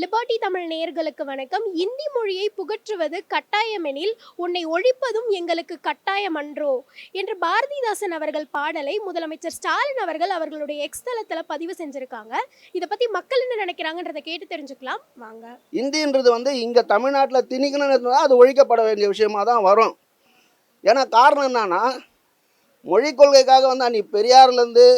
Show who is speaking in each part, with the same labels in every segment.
Speaker 1: Liberty Tamil நேயர்களுக்கு வணக்கம். இந்தி மொழியை புகற்றுவது கட்டாயமெனில் உன்னை ஒழிப்பதும் எங்களுக்கு கட்டாயம் அன்றோ என்று பாரதிதாசன் அவர்கள் பாடலை முதலமைச்சர் ஸ்டாலின் அவர்கள் அவர்களுடைய எக்ஸ் பதிவு செஞ்சிருக்காங்க. இதை பத்தி மக்கள் என்ன நினைக்கிறாங்கன்றதை கேட்டு தெரிஞ்சுக்கலாம். வாங்க.
Speaker 2: இந்தின்றது வந்து இங்கே தமிழ்நாட்டில் திணிக்கணும்னு இருந்தால் அது ஒழிக்கப்பட வேண்டிய விஷயமா தான் வரும். ஏன்னா காரணம் என்னன்னா மொழி கொள்கைக்காக வந்து அன்னைக்கு பெரியார்லேருந்து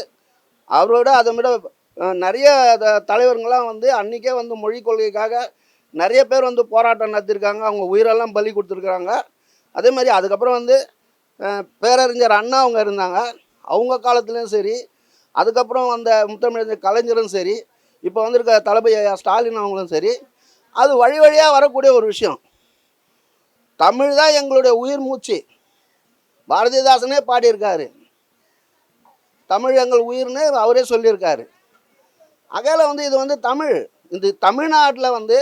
Speaker 2: அவரோட அதை விட நிறைய த- தலைவருங்களாம் வந்து அன்றைக்கே வந்து மொழி கொள்கைக்காக நிறைய பேர் வந்து போராட்டம் நடத்திருக்காங்க அவங்க உயிரெல்லாம் பலி கொடுத்துருக்குறாங்க. அதே மாதிரி அதுக்கப்புறம் வந்து பேரறிஞர் அண்ணா அவங்க இருந்தாங்க. அவங்க காலத்துலேயும் சரி அதுக்கப்புறம் அந்த முத்தமிழறிஞர் கலைஞரும் சரி இப்போ வந்திருக்க தளபதி ஸ்டாலின் அவங்களும் சரி அது வழி வழியாக வரக்கூடிய ஒரு விஷயம். தமிழ் தான் எங்களுடைய உயிர் மூச்சு. பாரதிதாசனே பாடியிருக்காரு. தமிழ் எங்கள் உயிர்னு அவரே சொல்லியிருக்காரு. அகையில் வந்து இது வந்து தமிழ். இது தமிழ்நாட்டில் வந்து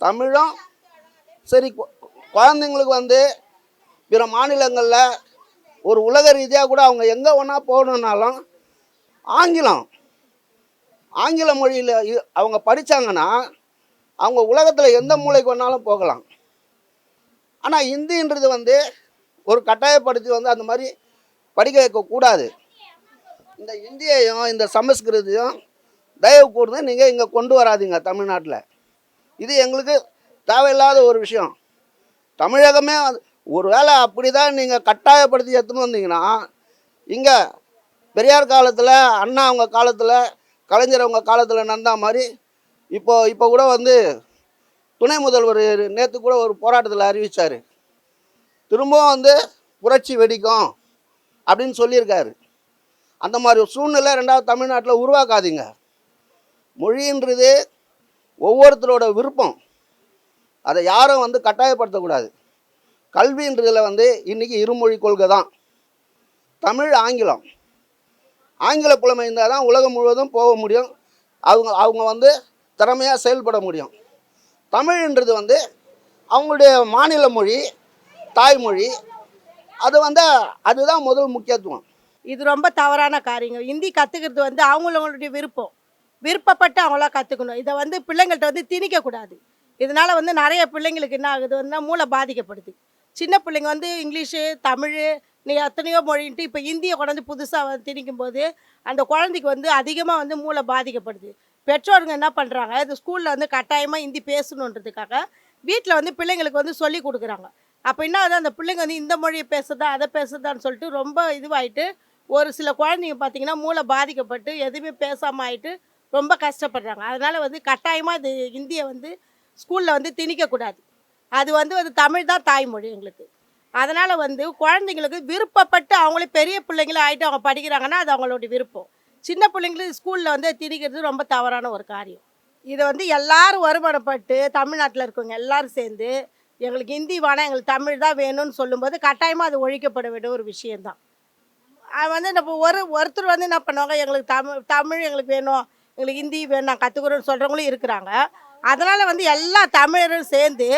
Speaker 2: தமிழும் சரி குழந்தைங்களுக்கு வந்து பிற மாநிலங்களில் ஒரு உலக ரீதியாக கூட அவங்க எங்கே ஒன்றா போகணுன்னாலும் ஆங்கிலம் ஆங்கில மொழியில் அவங்க படித்தாங்கன்னா அவங்க உலகத்தில் எந்த மூலைக்கு வேணாலும் போகலாம். ஆனால் இந்தின்றது வந்து ஒரு கட்டாயப்படுத்தி வந்து அந்த மாதிரி படிக்க வைக்கக்கூடாது இந்த இந்தியையும் இந்த சமஸ்கிருதையும் தயவு கூர்ந்து நீங்கள் இங்கே கொண்டு வராதீங்க தமிழ்நாட்டில். இது எங்களுக்கு தேவையில்லாத ஒரு விஷயம். தமிழகமே ஒரு வேளை அப்படி தான் நீங்கள் கட்டாயப்படுத்தி எடுத்துன்னு வந்தீங்கன்னா இங்கே பெரியார் காலத்தில் அண்ணா அவங்க காலத்தில் கலைஞர் அவங்க காலத்தில் நடந்த மாதிரி இப்போ இப்போ கூட வந்து துணை முதல்வர் நேற்று கூட ஒரு போராட்டத்தில் அறிவித்தார் திரும்பவும் வந்து புரட்சி வெடிக்கும் அப்படின்னு சொல்லியிருக்காரு. அந்த மாதிரி ஒரு சூழ்நிலை ரெண்டாவது தமிழ்நாட்டில் உருவாக்காதீங்க. மொழின்றது ஒவ்வொருத்தரோட விருப்பம். அதை யாரும் வந்து கட்டாயப்படுத்தக்கூடாது. கல்வின்றதில் வந்து இன்றைக்கி இருமொழி கொள்கை தான். தமிழ் ஆங்கிலம். ஆங்கில புலமை இருந்தால் தான் உலகம் முழுவதும் போக முடியும். அவங்க அவங்க வந்து திறமையாக செயல்பட முடியும். தமிழ்ன்றது வந்து அவங்களுடைய மாநில மொழி தாய்மொழி அது வந்து அதுதான் முதல் முக்கியத்துவம்.
Speaker 3: இது ரொம்ப தவறான காரியங்கள் ஹிந்தி கற்றுக்கிறது வந்து அவங்களவங்களுடைய விருப்பம். விருப்பப்பட்டு அவங்களா கற்றுக்கணும் இதை வந்து பிள்ளைங்கள்ட்ட வந்து திணிக்கக்கூடாது இதனால் வந்து நிறைய பிள்ளைங்களுக்கு என்ன ஆகுதுன்னா மூளை பாதிக்கப்படுது. சின்ன பிள்ளைங்க வந்து இங்கிலீஷு தமிழ் நீ எத்தனையோ மொழின்ட்டு இப்போ இந்தியை கொண்டாந்து புதுசாக வந்து திணிக்கும் போது அந்த குழந்தைக்கு வந்து அதிகமாக வந்து மூளை பாதிக்கப்படுது. பெற்றோருங்க என்ன பண்ணுறாங்க இது ஸ்கூலில் வந்து கட்டாயமாக ஹிந்தி பேசணுன்றதுக்காக வீட்டில் வந்து பிள்ளைங்களுக்கு வந்து சொல்லி கொடுக்குறாங்க. அப்போ என்ன ஆகுது? அந்த பிள்ளைங்க வந்து இந்த மொழியை பேசுதா அதை பேசுதான்னு சொல்லிட்டு ரொம்ப இதுவாகிட்டு ஒரு சில குழந்தைங்க பார்த்தீங்கன்னா மூளை பாதிக்கப்பட்டு எதுவுமே பேசாமல் ஆயிட்டு ரொம்ப கஷ்டப்படுறாங்க. அதனால் வந்து கட்டாயமாக இது இந்தியை வந்து ஸ்கூலில் வந்து திணிக்கக்கூடாது அது வந்து அது தமிழ் தான் தாய்மொழி எங்களுக்கு. அதனால் வந்து குழந்தைங்களுக்கு விருப்பப்பட்டு அவங்களே பெரிய பிள்ளைங்களும் ஆகிட்டு அவங்க படிக்கிறாங்கன்னா அது அவங்களுடைய விருப்பம். சின்ன பிள்ளைங்களுக்கு ஸ்கூலில் வந்து திணிக்கிறது ரொம்ப தவறான ஒரு காரியம். இதை வந்து எல்லாரும் வருமானப்பட்டு தமிழ்நாட்டில் இருக்கவங்க எல்லாரும் சேர்ந்து எங்களுக்கு ஹிந்தி வேணாம் எங்களுக்கு தமிழ் தான் வேணும்னு சொல்லும்போது கட்டாயமாக அது ஒழிக்கப்பட வேண்டிய ஒரு விஷயந்தான் அது வந்து நம்ம ஒரு ஒருத்தர் வந்து என்ன பண்ணுவாங்க எங்களுக்கு தமிழ் தமிழ் எங்களுக்கு வேணும் எங்களுக்கு ஹிந்தி வேணும் நான் கற்றுக்குறோன்னு சொல்கிறவங்களும் இருக்கிறாங்க. அதனால் வந்து எல்லா தமிழரும் சேர்ந்து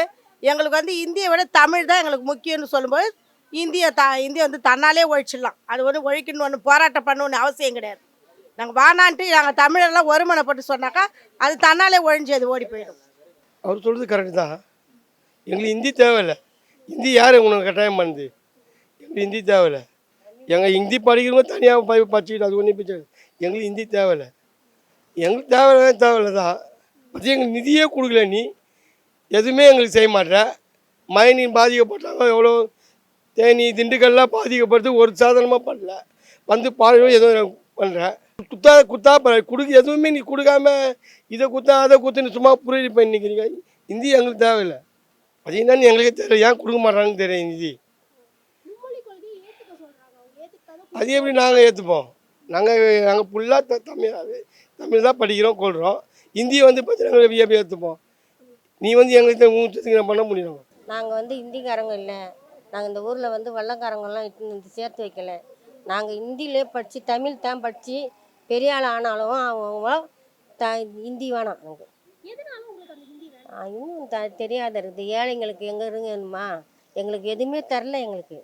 Speaker 3: எங்களுக்கு வந்து இந்தியை விட தமிழ் தான் எங்களுக்கு முக்கியம்னு சொல்லும்போது இந்தியை த இந்தியை வந்து தன்னாலே ஒழிச்சிடலாம். அது வந்து ஒழிக்கணும் ஒன்று போராட்டம் பண்ணணும்னு அவசியம் கிடையாது. நாங்கள் வானான்ட்டு நாங்கள் தமிழரெல்லாம் ஒருமனைப்பட்டு சொன்னாக்கா அது தன்னாலே ஒழிஞ்சு அது ஓடி போயிடும்.
Speaker 4: அவர் சொல்கிறது கரெக்டு தான். எங்களுக்கு ஹிந்தி தேவையில்லை. ஹிந்தி யார் உங்களுக்கு கட்டாயம் பண்ணுது? எங்களுக்கு ஹிந்தி தேவையில்லை. எங்கள் ஹிந்தி படிக்கிறவங்க தனியாக போய் படிச்சுக்கிட்டு அது ஒன்றும் பிரச்சனை எங்களுக்கு ஹிந்தி தேவையில்லை. எங்களுக்கு தேவையில்லை தேவையில்லை தான். அது எங்களுக்கு நிதியே கொடுக்கல நீ. எதுவுமே எங்களுக்கு செய்ய மாட்டேற. மைனிங் பாதிக்கப்பட்டாங்க எவ்வளோ தேனி திண்டுக்கல்லாம் பாதிக்கப்படுது ஒரு சாதனமாக பண்ணல. வந்து பாருங்க எதுவும் பண்ணுறேன் குத்தா குத்தா ப- கொடுக்க எதுவுமே நீ கொடுக்காம இதை குத்தா அதை குத்துன்னு சும்மா புரிஞ்சு பண்ணிக்கிறீங்க இந்தி எங்களுக்கு தேவையில்லை. அது என்னன்னு எங்களுக்கே தெரியல. ஏன் கொடுக்க மாட்டாங்கன்னு தெரியும்
Speaker 1: இந்தி
Speaker 4: அது எப்படி நாங்கள் ஏற்றுப்போம் நாங்கள் நாங்கள் ஃபுல்லாக த தமிழ் தமிழ் தான் படிக்கிறோம் கொள்கிறோம் ஹிந்தியை வந்து பார்த்தீங்கன்னா எப்படி ஏற்றுப்போம் நீ வந்து எங்களுக்கு மூச்சத்துக்கு பண்ண முடியும்?
Speaker 5: நாங்கள் வந்து ஹிந்திக்காரங்க இல்லை. நாங்கள் இந்த ஊரில் வந்து வெள்ளக்காரங்கெல்லாம் இட்டு வந்து சேர்த்து வைக்கல. நாங்கள் ஹிந்தியிலே படித்து தமிழ் தான் படித்து பெரிய ஆள் ஆனாலும் அவங்க த ஹிந்தி வேணாம் அவங்க இன்னும் த தெரியாத இருக்குது. ஏழைங்களுக்கு எங்கே இருங்கம்மா எங்களுக்கு எதுவுமே தரல எங்களுக்கு.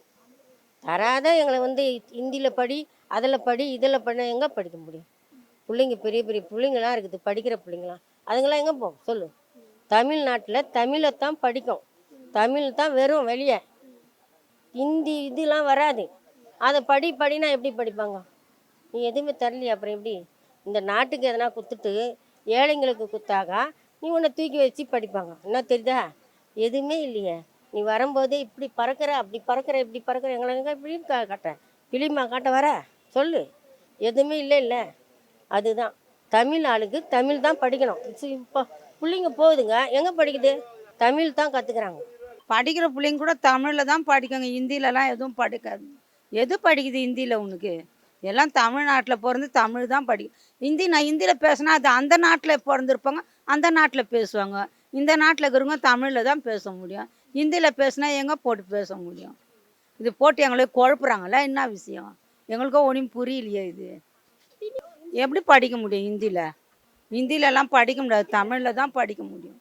Speaker 5: தராத எங்களை வந்து ஹிந்தியில் படி அதில் படி இதில் படி எங்கே படிக்க முடியும்? பிள்ளைங்க பெரிய பெரிய பிள்ளைங்களாம் இருக்குது படிக்கிற பிள்ளைங்களாம் அதுங்களாம் எங்கே போகும்? சொல்லு. தமிழ்நாட்டில் தமிழை தான் படிக்கும். தமிழ் தான் வெறும் வெளியே. ஹிந்தி இதெல்லாம் வராது. அதை படி படினா எப்படி படிப்பாங்க? நீ எதுவுமே தரலையே அப்புறம் எப்படி? இந்த நாட்டுக்கு எதனா கொடுத்துட்டு ஏழைங்களுக்கு கொடுத்தாக்கா நீ உன்னை தூக்கி வச்சு படிப்பாங்க. என்ன தெரியுதா? எதுவுமே இல்லையே. நீ வரும்போதே இப்படி பறக்கிற அப்படி பறக்கிற இப்படி பறக்கிற எங்களை எங்கே இப்படி காட்ட காட்டுற? காட்ட வர? சொல்லு. எதுவுமே இல்லை இல்லை அதுதான். தமிழ் ஆளுக்கு தமிழ் தான் படிக்கணும். இப்போ பிள்ளைங்க போகுதுங்க. எங்கே படிக்குது? தமிழ் தான் கற்றுக்குறாங்க
Speaker 6: படிக்கிற பிள்ளைங்க கூட தமிழில் தான் படிக்குங்க. ஹிந்திலலாம் எதுவும் படிக்காது. எது படிக்குது ஹிந்தியில் உனக்கு? எல்லாம் தமிழ்நாட்டில் பிறந்து தமிழ் தான் படி ஹிந்தி நான் ஹிந்தியில் பேசினா அது அந்த நாட்டில் பிறந்திருப்பாங்க அந்த நாட்டில் பேசுவாங்க. இந்த நாட்டில் இருக்கிறவங்க தமிழில் தான் பேச முடியும். ஹிந்தியில் பேசினா எங்கே போட்டு பேச முடியும்? இது போட்டு எங்களை குழப்புறாங்களா? என்ன விஷயம்? எங்களுக்கும் ஒன்றும் புரியலையே இது. எப்படி படிக்க முடியும் ஹிந்தியில் ஹிந்திலலாம் படிக்க முடியாது. தமிழில் தான் படிக்க முடியும்.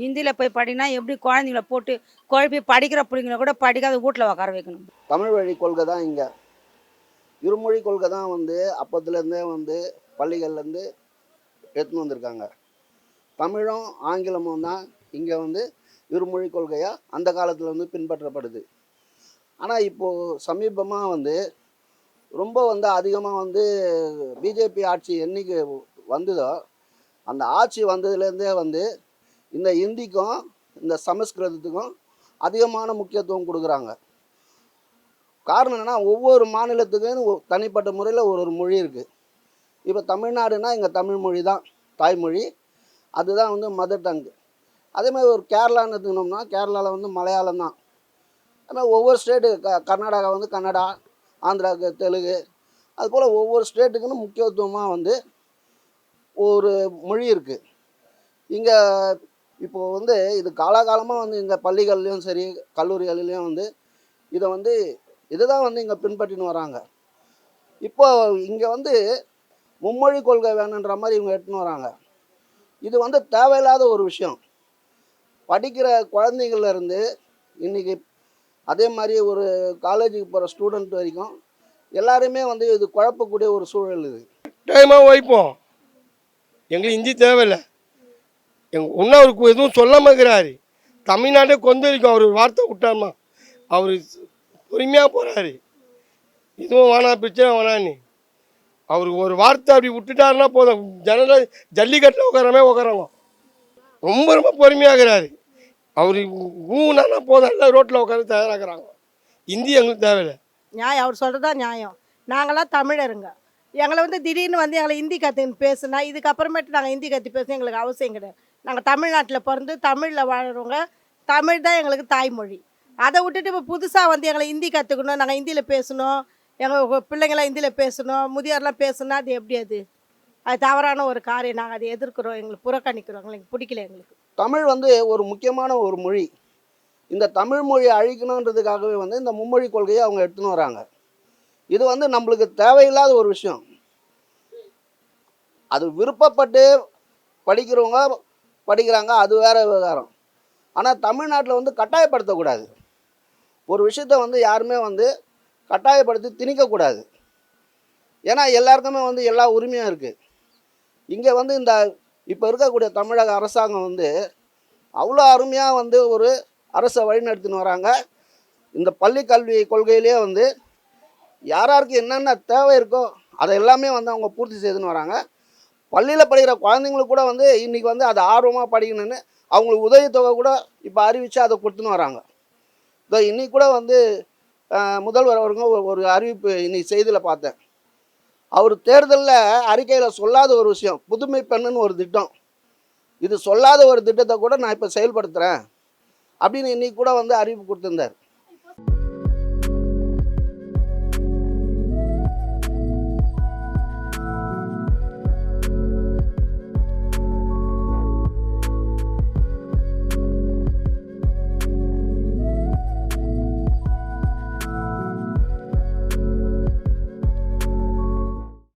Speaker 6: ஹிந்தியில் போய் படினா எப்படி குழந்தைங்கள போட்டு குழப்பி படிக்கிற பிள்ளைங்கள கூட படிக்காத வீட்டில் உட்கார வைக்கணும்.
Speaker 2: தமிழ் வழி கொள்கை தான் இங்கே. இருமொழி கொள்கை தான் வந்து அப்பத்துலேருந்தே வந்து பள்ளிகள்லேருந்து எடுத்துன்னு வந்திருக்காங்க. தமிழும் ஆங்கிலமும் தான் இங்கே வந்து இருமொழி கொள்கையாக அந்த காலத்தில் வந்து பின்பற்றப்படுது. ஆனால் இப்போது சமீபமாக வந்து ரொம்ப வந்து அதிகமாக வந்து பிஜேபி ஆட்சி என்றைக்கு வந்ததோ அந்த ஆட்சி வந்ததுலேருந்தே வந்து இந்த இந்திக்கும் இந்த சமஸ்கிருதத்துக்கும் அதிகமான முக்கியத்துவம் கொடுக்குறாங்க. காரணம் என்னென்னா ஒவ்வொரு மாநிலத்துக்கும் தனிப்பட்ட முறையில் ஒரு ஒரு மொழி இருக்குது இப்போ தமிழ்நாடுனா இங்கே தமிழ் மொழி தான் தாய்மொழி. அதுதான் வந்து மதர் டங் அதே மாதிரி ஒரு கேரளான்னு எடுத்துக்கணும்னா கேரளாவில் வந்து மலையாளம் தான். ஆனால் ஒவ்வொரு ஸ்டேட்டு க கர்நாடகா வந்து கன்னடா ஆந்திராவுக்கு தெலுங்கு. அதுபோல் ஒவ்வொரு ஸ்டேட்டுக்குன்னு முக்கியத்துவமாக வந்து ஒரு மொழி இருக்குது இங்கே இப்போது வந்து இது காலாகாலமாக வந்து இங்கே பள்ளிகள்லேயும் சரி கல்லூரிகளிலையும் வந்து இதை வந்து இதுதான் வந்து இங்கே பின்பற்றின்னு வராங்க. இப்போ இங்கே வந்து மும்மொழி கொள்கை வேணுன்ற மாதிரி இவங்க எடுத்துன்னு வராங்க. இது வந்து தேவையில்லாத ஒரு விஷயம். படிக்கிற குழந்தைங்கள்லேருந்து இன்றைக்கி இன்னைக்கு அதே மாதிரி ஒரு காலேஜுக்கு போகிற ஸ்டூடெண்ட் வரைக்கும் எல்லாருமே வந்து இது குழப்பக்கூடிய ஒரு சூழல் இது.
Speaker 4: டைமாக வைப்போம் எங்களுக்கு இஞ்சி தேவையில்லை. எங்கள் இன்னும் அவருக்கு எதுவும் சொல்ல இருக்கிறாரு தமிழ்நாட்டே கொந்தளிக்கும். அவர் ஒரு வார்த்தை விட்டாருமா? அவர் பொறுமையாக போகிறாரு இதுவும் வேணாம் பிரச்சனை வேணான்னு அவருக்கு ஒரு வார்த்தை அப்படி விட்டுட்டாருன்னா போதும். ஜனரல் ஜல்லிக்கட்டில் உட்காரமே உட்காரங்க. ரொம்ப ரொம்ப பொறுமையாகிறாரு. அவர் ஊனானா போதும். எல்லாம் ரோட்டில் உட்காந்து தயாராகிறாங்க ஹிந்தி எங்களுக்கு தேவையில்லை.
Speaker 3: நியாயம். அவர் சொல்கிறதா நியாயம். நாங்களாம் தமிழருங்க. எங்களை வந்து திடீர்னு வந்து எங்களை ஹிந்தி கற்றுன்னு பேசுனா இதுக்கப்புறமேட்டு நாங்கள் ஹிந்தி கற்று பேசணும் எங்களுக்கு அவசியம் கிடையாது. நாங்கள் தமிழ்நாட்டில் பிறந்து தமிழில் வாழறவங்க தமிழ் தான் எங்களுக்கு தாய்மொழி. அதை விட்டுட்டு இப்போ புதுசாக வந்து எங்களை ஹிந்தி கற்றுக்கணும் நாங்கள் ஹிந்தியில் பேசணும். எங்கள் பிள்ளைங்களாம் ஹிந்தியில் பேசணும். முதியோர்லாம் பேசுனா அது எப்படி அது? அது தவறான ஒரு காரியம். நாங்கள் அதை எதிர்க்கிறோம். எங்களுக்கு புறக்கணிக்கிறோம். எங்களுக்கு பிடிக்கல எங்களுக்கு.
Speaker 2: தமிழ் வந்து ஒரு முக்கியமான ஒரு மொழி. இந்த தமிழ் மொழியை அழிக்கணுன்றதுக்காகவே வந்து இந்த மும்மொழி கொள்கையை அவங்க எடுத்துன்னு வராங்க. இது வந்து நம்மளுக்கு தேவையில்லாத ஒரு விஷயம். அது விருப்பப்பட்டு படிக்கிறவங்க படிக்கிறாங்க அது வேற விவகாரம். ஆனால் தமிழ்நாட்டில் வந்து கட்டாயப்படுத்தக்கூடாது. ஒரு விஷயத்த வந்து யாருமே வந்து கட்டாயப்படுத்தி திணிக்கக்கூடாது. ஏன்னா எல்லாருக்குமே வந்து எல்லா உரிமையும் இருக்குது இங்கே வந்து இந்த இப்போ இருக்கக்கூடிய தமிழக அரசாங்கம் வந்து அவ்வளோ அருமையாக வந்து ஒரு அரசை வழிநடத்தின்னு வராங்க. இந்த பள்ளி கல்வி கொள்கையிலே வந்து யார் யாருக்கு என்னென்ன தேவை இருக்கோ அதை எல்லாமே வந்து அவங்க பூர்த்தி செய்துன்னு வராங்க. பள்ளியில் படிக்கிற குழந்தைங்களுக்கு கூட வந்து இன்றைக்கி வந்து அதை ஆர்வமாக படிக்கணும்னு அவங்களுக்கு உதவித்தொகை கூட இப்போ அறிவித்து அதை கொடுத்துன்னு வராங்க. இதோ இன்னைக்கு கூட வந்து முதல்வர் அவருங்க ஒரு- ஒரு அறிவிப்பு இன்னைக்கு செய்தியில் பார்த்தேன். அவர் தேர்தலில் அறிக்கையில் சொல்லாத ஒரு விஷயம் புதுமை பெண்ணுன்னு ஒரு திட்டம். இது சொல்லாத ஒரு திட்டத்தை கூட நான் இப்போ செயல்படுத்துகிறேன் அப்படின்னு இன்னைக்கு கூட வந்து அறிவிப்பு கொடுத்துருந்தார்.